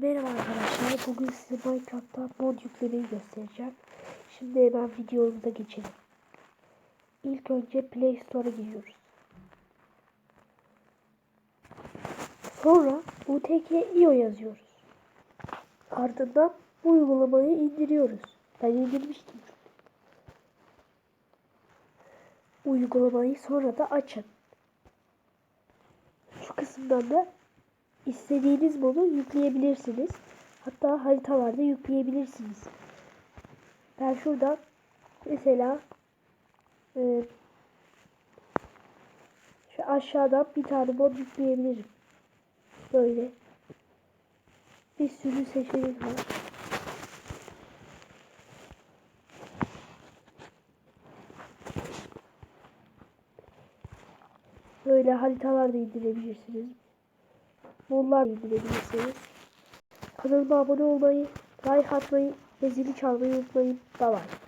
Merhaba arkadaşlar. Bugün size Minecraft'ta mod yüklemeyi göstereceğim. Şimdi hemen videomuza geçelim. İlk önce Play Store'a giriyoruz. Sonra UTK-IO yazıyoruz. Ardından bu uygulamayı indiriyoruz. Ben indirmiştim. Uygulamayı sonra da açın. Şu kısımdan da istediğiniz modu yükleyebilirsiniz. Hatta haritalarda yükleyebilirsiniz. Ben şuradan mesela e, şu aşağıdan bir tane mod yükleyebilirim. Böyle. Bir sürü seçenek var. Böyle haritalar da indirebilirsiniz. Modlar da indirebilirsiniz. Kanalıma abone olmayı, like atmayı ve zili çalmayı unutmayın. Bye bye.